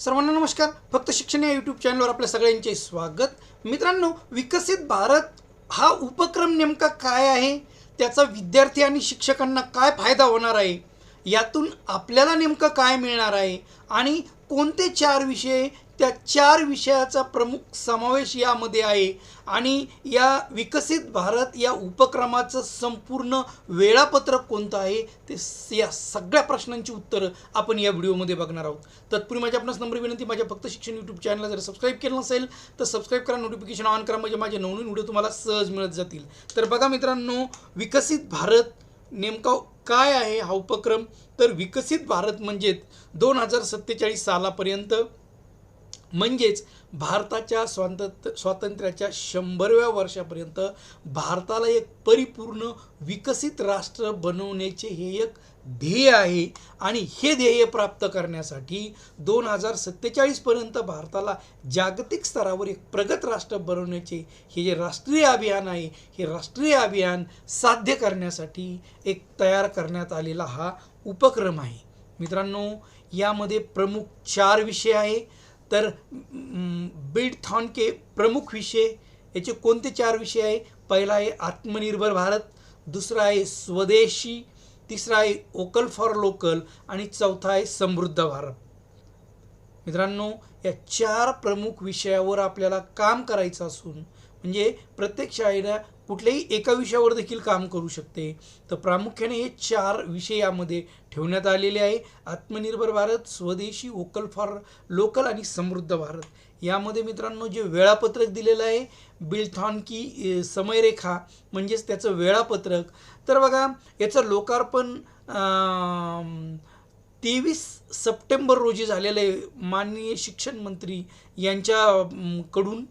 सर्वांना नमस्कार. फक्त शिक्षण या यूट्यूब चॅनलवर आपल्या सगळ्यांचे स्वागत. मित्रांनो विकसित भारत हा उपक्रम नेमका काय आहे? त्याचा विद्यार्थी आणि शिक्षकांना काय फायदा होणार आहे? यातून आपल्याला नेमकं काय मिळणार आहे? आणि कोणते चार विषय त्या चार विषयाचा प्रमुख समावेश यामध्ये आहे. आणि या विकसित भारत या उपक्रमाचं संपूर्ण वेळापत्रक कोणतं आहे? ते स- या सगळ्या प्रश्नांची उत्तरं आपण या व्हिडिओमध्ये बघणार आहोत. तत्पूर्वी माझ्या आपणास नंबर विनंती माझ्या फक्त शिक्षण यूट्यूब चॅनलला जर सबस्क्राईब केलं नसेल तर सबस्क्राईब करा नोटिफिकेशन ऑन करा म्हणजे माझे नवनवीन व्हिडिओ तुम्हाला सहज मिळत जातील. तर बघा मित्रांनो विकसित भारत नेमका काय आहे हा उपक्रम? तर विकसित भारत म्हणजेच दोन हजार सत्तेचाळीस सालापर्यंत म्हणजेच भारताच्या स्वातंत्र्य स्वातंत्र्याच्या शंभरव्या वर्षापर्यंत भारताला एक परिपूर्ण विकसित राष्ट्र बनवण्याचे हे एक ध्येय आहे. आणि हे ध्येय प्राप्त करण्यासाठी दोन हजार सत्तेचाळीसपर्यंत भारताला जागतिक स्तरावर एक प्रगत राष्ट्र बनवण्याचे हे जे राष्ट्रीय अभियान आहे हे राष्ट्रीय अभियान साध्य करण्यासाठी एक तयार करण्यात आलेला हा उपक्रम आहे. मित्रांनो यामध्ये प्रमुख चार विषय आहे. तर बीड थॉन के प्रमुख विषय याचे कोणते चार विषय आहे? पहिला आहे आत्मनिर्भर भारत दुसरा आहे स्वदेशी तिसरा आहे ओकल फॉर लोकल आणि चौथा आहे समृद्ध भारत. मित्रांनो या चार प्रमुख विषयावर आपल्याला काम करायचं असून म्हणजे प्रत्येक शाळेला कुठल्याही एका विषयावर देखील काम करू शकते. तर प्रामुख्याने हे चार विषय यामध्ये ठेवण्यात आलेले आहे. आत्मनिर्भर भारत स्वदेशी वोकल फॉर लोकल आणि समृद्ध भारत. यामध्ये मित्रांनो जे वेळापत्रक दिलेलं आहे बिलथॉन की समयरेखा म्हणजेच त्याचं वेळापत्रक. तर बघा याचं लोकार्पण तेवीस सप्टेंबर रोजी झालेलं आहे माननीय शिक्षण मंत्री यांच्या कडून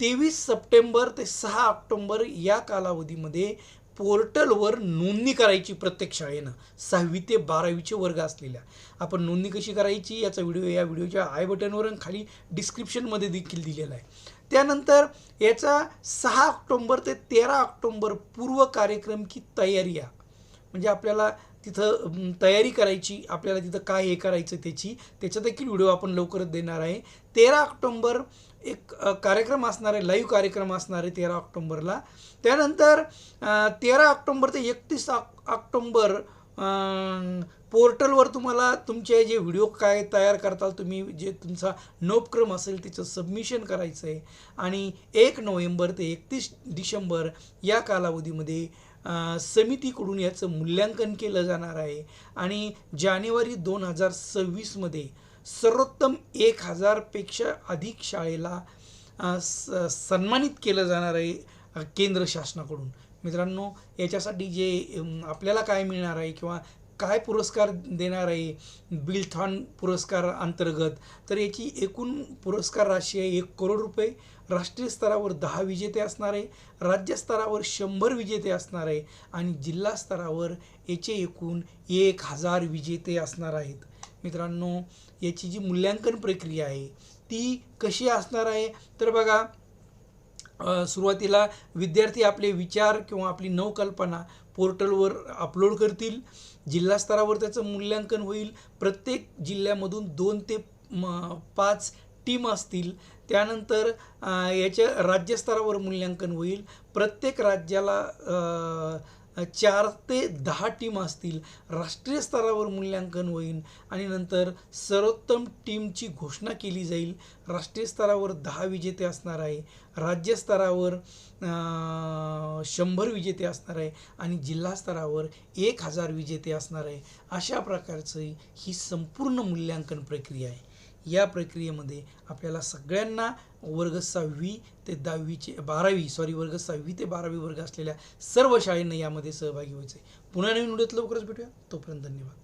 तेवीस सप्टेंबर ते सहा ऑक्टोंबर या कालावधीमध्ये पोर्टलवर नोंदणी करायची प्रत्येक शाळेनं सहावी ते बारावीचे वर्ग असलेल्या. आपण नोंदणी कशी करायची? याचा व्हिडिओ या व्हिडिओच्या आय बटनवर खाली डिस्क्रिप्शनमध्ये देखील दिलेला आहे. त्यानंतर याचा सहा ऑक्टोंबर ते तेरा ऑक्टोंबर पूर्व कार्यक्रम की तयारी या. म्हणजे आपल्याला तिथं तयारी करायची आपल्याला तिथं काय हे करायचं त्याची त्याचा देखील व्हिडिओ आपण लवकरच देणार आहे. तेरा ऑक्टोंबर एक कार्यक्रम असणार आहे लाईव्ह कार्यक्रम असणार आहे तेरा ऑक्टोंबरला. त्यानंतर तेरा ऑक्टोंबर ते एकतीस ऑक्टोंबर पोर्टलवर तुम्हाला तुमचे जे व्हिडिओ काय तयार करताल तुम्ही जे तुमचा नोपक्रम असेल त्याचं सबमिशन करायचं आहे आणि एक नोव्हेंबर ते एकतीस डिसेंबर या कालावधीमध्ये समितीकडून याचं मूल्यांकन केलं जाणार आहे. आणि जानेवारी दोन हजार सव्वीसमध्ये सर्वोत्तम एक हजारपेक्षा अधिक शाळेला स सन्मानित केलं जाणार आहे केंद्र शासनाकडून. मित्रांनो याच्यासाठी जे आपल्याला काय मिळणार आहे किंवा काय पुरस्कार देणार आहे? बिलथॉन पुरस्कार अंतर्गत. तर याची एकूण पुरस्कार राशी आहे एक करोड रुपये. राष्ट्रीय स्तरावर दहा विजेते असणार आहे. राज्य स्तरावर शंभर विजेते असणार आहे. आणि जिल्हा स्तरावर याचे एकूण एक हजार विजेते असणार आहेत. मित्रांनो याची जी मूल्यांकन प्रक्रिया आहे ती कशी असणार आहे? तर बघा सुरुवातीला विद्यार्थी आपले विचार किंवा आपली नवकल्पना पोर्टलवर अपलोड करतील. जिल्हास्तरावर त्याचं मूल्यांकन होईल. प्रत्येक जिल्ह्यामधून दोन ते म पाच टीम असतील. त्यानंतर याच्या राज्यस्तरावर मूल्यांकन होईल. प्रत्येक राज्याला चार ते दहा टीम असतील राष्ट्रीय स्तरावर मूल्यांकन होईल आणि नंतर सर्वोत्तम टीमची घोषणा केली जाईल. राष्ट्रीय स्तरावर दहा विजेते असणार आहे राज्य स्तरावर शंभर विजेते असणार आहे आणि जिल्हा स्तरावर एक हजार विजेते असणार आहे. अशा प्रकारचं ही संपूर्ण मूल्यांकन प्रक्रिया आहे. या प्रक्रियेमध्ये आपल्याला सगळ्यांना वर्ग सहावी ते दहावीचे बारावी सॉरी वर्ग सहावी ते बारावी वर्ग असलेल्या सर्व शाळेंना यामध्ये सहभागी व्हायचं आहे पुन्हा नवीन व्हिडिओत लवकरच भेटूया. तोपर्यंत धन्यवाद.